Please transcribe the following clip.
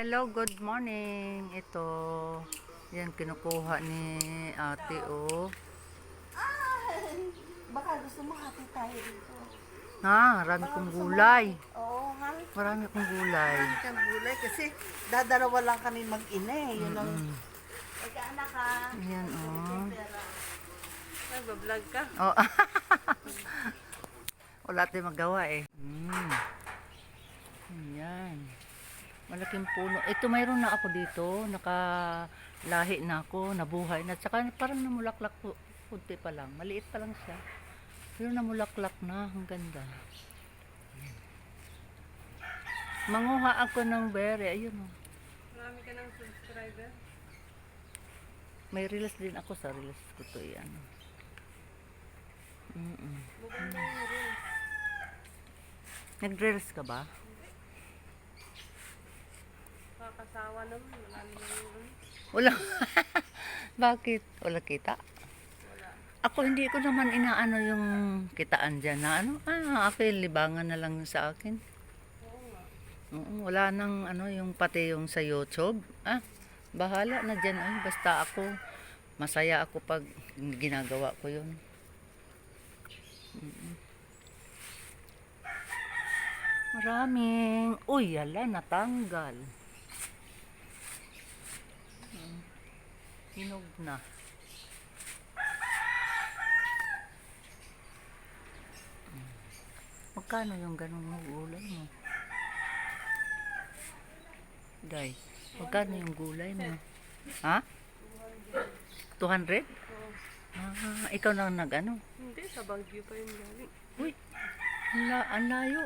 Hello, good morning. Ito, yan kinukuha ni ate o. Baka gusto mo hati tayo dito. Ha, marami kong gulay. Oo, nga. Marami kong gulay. Ang gulay kasi dadalawa lang kami mag-ina eh. Yun ang... Nag-anak ka. Yan o. Nag-vlog ka? Oh. Wala tayong magawa eh. Mm. Ayan. Malaking puno. Ito mayroon na ako dito. Nakalahi na ako. Nabuhay na. Tsaka parang namulaklak po. Kunti pa lang. Maliit pa lang siya. Pero namulaklak na. Ang ganda. Manguha ako ng bere. Ayun o. Marami ka ng subscriber. May reels din ako sa reels ko to yan. Mm-mm. Maganda yung rin. Nag-reels ka ba? Marami na yung Wala. Bakit? Wala kita? Ako hindi ko naman inaano yung kitaan dyan na ano. Ah, ako yung libangan na lang sa akin. Oo, wala nang ano yung pati yung sa YouTube. Ah, bahala na dyan. Ay, basta ako masaya ako pag ginagawa ko yun. Mm-mm. Maraming. Uy, yala, natanggal. Mm. Hinog na. Mm. Magkano yung ganun gulay mo? Day, magkano yung gulay mo? Ha? 200? Ah, ikaw na nag ano? Hindi, sa Baguio pa yung galing. Uy, ang layo.